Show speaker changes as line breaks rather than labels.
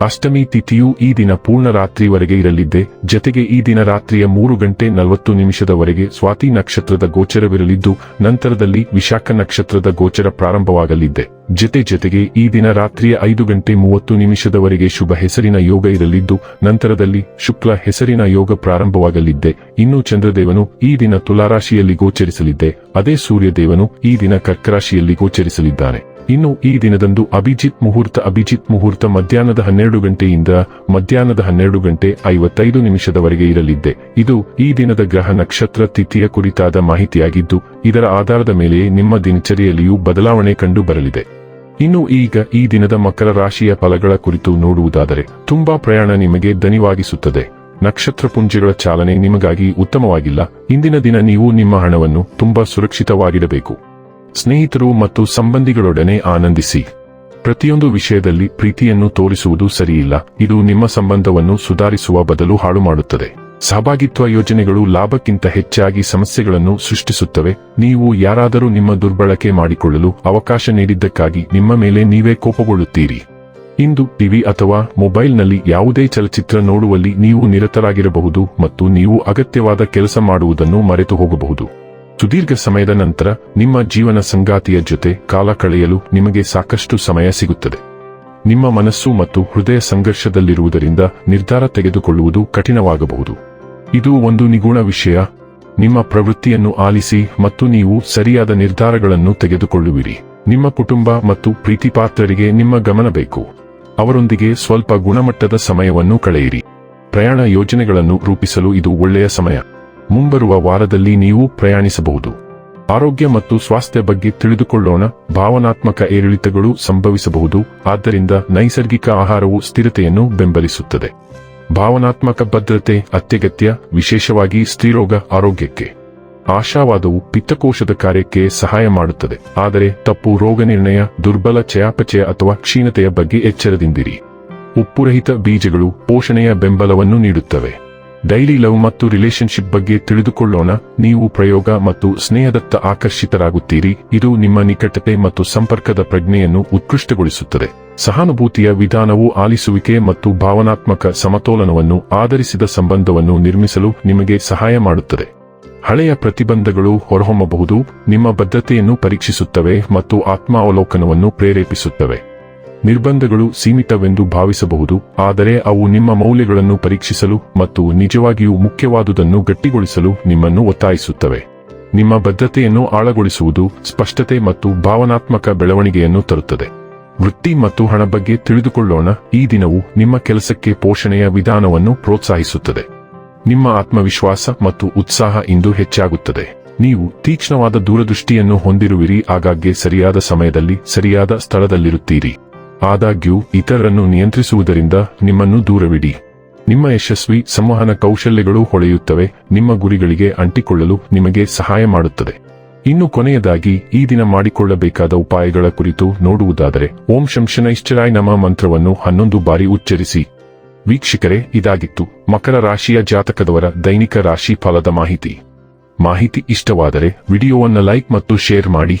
ಅಷ್ಟಮಿ ತಿಥಿಯು ಈ ದಿನ ಪೂರ್ಣ ರಾತ್ರಿವರೆಗೆ ಇರಲಿದ್ದೆ, ಜತೆಗೆ ಈ ದಿನ ರಾತ್ರಿಯ ಮೂರು ಗಂಟೆ ನಲವತ್ತು ನಿಮಿಷದವರೆಗೆ ಸ್ವಾತಿ ನಕ್ಷತ್ರದ ಗೋಚರವಿರಲಿದ್ದು, ನಂತರದಲ್ಲಿ ವಿಶಾಖ ನಕ್ಷತ್ರದ ಗೋಚರ ಪ್ರಾರಂಭವಾಗಲಿದ್ದೆ. ಜತೆ ಜತೆಗೆ ಈ ದಿನ ರಾತ್ರಿಯ ಐದು ಗಂಟೆ ಮೂವತ್ತು ನಿಮಿಷದವರೆಗೆ ಶುಭ ಹೆಸರಿನ ಯೋಗ ಇರಲಿದ್ದು, ನಂತರದಲ್ಲಿ ಶುಕ್ಲ ಹೆಸರಿನ ಯೋಗ ಪ್ರಾರಂಭವಾಗಲಿದ್ದೆ. ಇನ್ನು ಚಂದ್ರದೇವನು ಈ ದಿನ ತುಲಾರಾಶಿಯಲ್ಲಿ ಗೋಚರಿಸಲಿದ್ದೆ, ಅದೇ ಸೂರ್ಯದೇವನು ಈ ದಿನ ಕರ್ಕರಾಶಿಯಲ್ಲಿ ಗೋಚರಿಸಲಿದ್ದಾನೆ. ಇನ್ನು ಈ ದಿನದಂದು ಅಭಿಜಿತ್ ಮುಹೂರ್ತ ಅಭಿಜಿತ್ ಮುಹೂರ್ತ ಮಧ್ಯಾಹ್ನದ ಹನ್ನೆರಡು ಗಂಟೆಯಿಂದ ಮಧ್ಯಾಹ್ನದ ಹನ್ನೆರಡು ಗಂಟೆ ಐವತ್ತೈದು ನಿಮಿಷದವರೆಗೆ ಇರಲಿದ್ದೆ ಇದು ಈ ದಿನದ ಗ್ರಹ ನಕ್ಷತ್ರ ತಿಥಿಯ ಕುರಿತಾದ ಮಾಹಿತಿಯಾಗಿದ್ದು, ಇದರ ಆಧಾರದ ಮೇಲೆ ನಿಮ್ಮ ದಿನಚರಿಯಲ್ಲಿಯೂ ಬದಲಾವಣೆ ಕಂಡು ಬರಲಿದೆ ಇನ್ನು ಈಗ ಈ ದಿನದ ಮಕರ ರಾಶಿಯ ಫಲಗಳ ಕುರಿತು ನೋಡುವುದಾದರೆ, ತುಂಬಾ ಪ್ರಯಾಣ ನಿಮಗೆ ದನಿವಾಗಿಸುತ್ತದೆ ನಕ್ಷತ್ರ ಪುಂಜಗಳ ಚಾಲನೆ ನಿಮಗಾಗಿ ಉತ್ತಮವಾಗಿಲ್ಲ. ಇಂದಿನ ದಿನ ನೀವು ನಿಮ್ಮ ಹಣವನ್ನು ತುಂಬಾ ಸುರಕ್ಷಿತವಾಗಿಡಬೇಕು. ಸ್ನೇಹಿತರು ಮತ್ತು ಸಂಬಂಧಿಗಳೊಡನೆ ಆನಂದಿಸಿ. ಪ್ರತಿಯೊಂದು ವಿಷಯದಲ್ಲಿ ಪ್ರೀತಿಯನ್ನು ತೋರಿಸುವುದು ಸರಿಯಿಲ್ಲ. ಇದು ನಿಮ್ಮ ಸಂಬಂಧವನ್ನು ಸುಧಾರಿಸುವ ಬದಲು ಹಾಳು ಮಾಡುತ್ತದೆ ಸಹಭಾಗಿತ್ವ ಯೋಜನೆಗಳು ಲಾಭಕ್ಕಿಂತ ಹೆಚ್ಚಾಗಿ ಸಮಸ್ಯೆಗಳನ್ನು ಸೃಷ್ಟಿಸುತ್ತವೆ. ನೀವು ಯಾರಾದರೂ ನಿಮ್ಮ ದುರ್ಬಳಕೆ ಮಾಡಿಕೊಳ್ಳಲು ಅವಕಾಶ ನೀಡಿದ್ದಕ್ಕಾಗಿ ನಿಮ್ಮ ಮೇಲೆ ನೀವೇ ಕೋಪಗೊಳ್ಳುತ್ತೀರಿ. ಇಂದು ಟಿವಿ ಅಥವಾ ಮೊಬೈಲ್ನಲ್ಲಿ ಯಾವುದೇ ಚಲಚಿತ್ರ ನೋಡುವಲ್ಲಿ ನೀವು ನಿರತರಾಗಿರಬಹುದು ಮತ್ತು ನೀವು ಅಗತ್ಯವಾದ ಕೆಲಸ ಮಾಡುವುದನ್ನು ಮರೆತು ಹೋಗಬಹುದು ಸುದೀರ್ಘ ಸಮಯದ ನಂತರ ನಿಮ್ಮ ಜೀವನ ಸಂಗಾತಿಯ ಜೊತೆ ಕಾಲ ಕಳೆಯಲು ನಿಮಗೆ ಸಾಕಷ್ಟು ಸಮಯ ಸಿಗುತ್ತದೆ. ನಿಮ್ಮ ಮನಸ್ಸು ಮತ್ತು ಹೃದಯ ಸಂಘರ್ಷದಲ್ಲಿರುವುದರಿಂದ ನಿರ್ಧಾರ ತೆಗೆದುಕೊಳ್ಳುವುದು ಕಠಿಣವಾಗಬಹುದು. ಇದು ಒಂದು ನಿಗೂಢ ವಿಷಯ. ನಿಮ್ಮ ಪ್ರವೃತ್ತಿಯನ್ನು ಆಲಿಸಿ ಮತ್ತು ನೀವು ಸರಿಯಾದ ನಿರ್ಧಾರಗಳನ್ನು ತೆಗೆದುಕೊಳ್ಳುವಿರಿ. ನಿಮ್ಮ ಕುಟುಂಬ ಮತ್ತು ಪ್ರೀತಿಪಾತ್ರರಿಗೆ ನಿಮ್ಮ ಗಮನ ಬೇಕು. ಅವರೊಂದಿಗೆ ಸ್ವಲ್ಪ ಗುಣಮಟ್ಟದ ಸಮಯವನ್ನು ಕಳೆಯಿರಿ. ಪ್ರಯಾಣ ಯೋಜನೆಗಳನ್ನು ರೂಪಿಸಲು ಇದು ಒಳ್ಳೆಯ ಸಮಯ. ಮುಂಬರುವ ವಾರದಲ್ಲಿ ನೀವು ಪ್ರಯಾಣಿಸಬಹುದು. ಆರೋಗ್ಯ ಮತ್ತು ಸ್ವಾಸ್ಥ್ಯ ಬಗ್ಗೆ ತಿಳಿದುಕೊಳ್ಳೋಣ, ಭಾವನಾತ್ಮಕ ಏರಿಳಿತಗಳು ಸಂಭವಿಸಬಹುದು, ಆದ್ದರಿಂದ ನೈಸರ್ಗಿಕ ಆಹಾರವು ಸ್ಥಿರತೆಯನ್ನು ಬೆಂಬಲಿಸುತ್ತದೆ. ಭಾವನಾತ್ಮಕ ಭದ್ರತೆ, ಅತ್ಯಗತ್ಯ, ವಿಶೇಷವಾಗಿ ಸ್ತ್ರೀರೋಗ ಆರೋಗ್ಯಕ್ಕೆ. ಆಶಾವಾದವು ಪಿತ್ತಕೋಶದ ಕಾರ್ಯಕ್ಕೆ ಸಹಾಯ ಮಾಡುತ್ತದೆ, ಆದರೆ ತಪ್ಪು ರೋಗನಿರ್ಣಯ ದುರ್ಬಲ ಚಯಾಪಚಯ ಅಥವಾ ಕ್ಷೀಣತೆಯ ಬಗ್ಗೆ ಎಚ್ಚರದಿಂದಿರಿ. ಉಪ್ಪುರಹಿತ ಬೀಜಗಳು ಪೋಷಣೆಯ ಬೆಂಬಲವನ್ನು ನೀಡುತ್ತವೆ. ಡೈಲಿ ಲವ್ ಮತ್ತು ರಿಲೇಶನ್ಶಿಪ್ ಬಗ್ಗೆ ತಿಳಿದುಕೊಳ್ಳೋಣ. ನೀವು ಪ್ರಯೋಗ ಮತ್ತು ಸ್ನೇಹದತ್ತ ಆಕರ್ಷಿತರಾಗುತ್ತೀರಿ. ಇದು ನಿಮ್ಮ ನಿಕಟತೆ ಮತ್ತು ಸಂಪರ್ಕದ ಪ್ರಜ್ಞೆಯನ್ನು ಉತ್ಕೃಷ್ಟಗೊಳಿಸುತ್ತದೆ. ಸಹಾನುಭೂತಿಯ ವಿಧಾನವು ಆಲಿಸುವಿಕೆ ಮತ್ತು ಭಾವನಾತ್ಮಕ ಸಮತೋಲನವನ್ನು ಆಧರಿಸಿದ ಸಂಬಂಧವನ್ನು ನಿರ್ಮಿಸಲು ನಿಮಗೆ ಸಹಾಯ ಮಾಡುತ್ತದೆ. ಹಳೆಯ ಪ್ರತಿಬಂಧಗಳು ಹೊರಹೊಮ್ಮಬಹುದು, ನಿಮ್ಮ ಬದ್ಧತೆಯನ್ನು ಪರೀಕ್ಷಿಸುತ್ತವೆ ಮತ್ತು ಆತ್ಮಾವಲೋಕನವನ್ನು ಪ್ರೇರೇಪಿಸುತ್ತವೆ. ನಿರ್ಬಂಧಗಳು ಸೀಮಿತವೆಂದು ಭಾವಿಸಬಹುದು, ಆದರೆ ಅವು ನಿಮ್ಮ ಮೌಲ್ಯಗಳನ್ನು ಪರೀಕ್ಷಿಸಲು ಮತ್ತು ನಿಜವಾಗಿಯೂ ಮುಖ್ಯವಾದುದನ್ನು ಗಟ್ಟಿಗೊಳಿಸಲು ನಿಮ್ಮನ್ನು ಒತ್ತಾಯಿಸುತ್ತವೆ. ನಿಮ್ಮ ಬದ್ಧತೆಯನ್ನು ಆಳಗೊಳಿಸುವುದು ಸ್ಪಷ್ಟತೆ ಮತ್ತು ಭಾವನಾತ್ಮಕ ಬೆಳವಣಿಗೆಯನ್ನು ತರುತ್ತದೆ. ವೃತ್ತಿ ಮತ್ತು ಹಣ ಬಗ್ಗೆ ತಿಳಿದುಕೊಳ್ಳೋಣ, ಈ ದಿನವು ನಿಮ್ಮ ಕೆಲಸಕ್ಕೆ ಪೋಷಣೆಯ ವಿಧಾನವನ್ನು ಪ್ರೋತ್ಸಾಹಿಸುತ್ತದೆ. ನಿಮ್ಮ ಆತ್ಮವಿಶ್ವಾಸ ಮತ್ತು ಉತ್ಸಾಹ ಇಂದು ಹೆಚ್ಚಾಗುತ್ತದೆ. ನೀವು ತೀಕ್ಷ್ಣವಾದ ದೂರದೃಷ್ಟಿಯನ್ನು ಹೊಂದಿರುವಿರಿ, ಆಗಾಗ್ಗೆ ಸರಿಯಾದ ಸಮಯದಲ್ಲಿ ಸರಿಯಾದ ಸ್ಥಳದಲ್ಲಿರುತ್ತೀರಿ. ಆದಾಗ್ಯೂ, ಇತರರನ್ನು ನಿಯಂತ್ರಿಸುವುದರಿಂದ ನಿಮ್ಮನ್ನು ದೂರವಿಡಿ. ನಿಮ್ಮ ಯಶಸ್ವಿ ಸಂವಹನ ಕೌಶಲ್ಯಗಳು ಹೊಳೆಯುತ್ತವೆ, ನಿಮ್ಮ ಗುರಿಗಳಿಗೆ ಅಂಟಿಕೊಳ್ಳಲು ನಿಮಗೆ ಸಹಾಯ ಮಾಡುತ್ತದೆ. ಇನ್ನು ಕೊನೆಯದಾಗಿ, ಈ ದಿನ ಮಾಡಿಕೊಳ್ಳಬೇಕಾದ ಉಪಾಯಗಳ ಕುರಿತು ನೋಡುವುದಾದರೆ, ಓಂ ಶಂಶನೈಶ್ಚರಾಯ್ ನಮ ಮಂತ್ರವನ್ನು ಹನ್ನೊಂದು ಬಾರಿ ಉಚ್ಚರಿಸಿ. ವೀಕ್ಷಕರೇ, ಇದಾಗಿತ್ತು. ಮಕರ ರಾಶಿಯ ಜಾತಕದವರ ದೈನಿಕ ರಾಶಿ ಫಲದ ಮಾಹಿತಿ. ಮಾಹಿತಿ ಇಷ್ಟವಾದರೆ, ವಿಡಿಯೋವನ್ನು ಲೈಕ್ ಮತ್ತು ಶೇರ್ ಮಾಡಿ.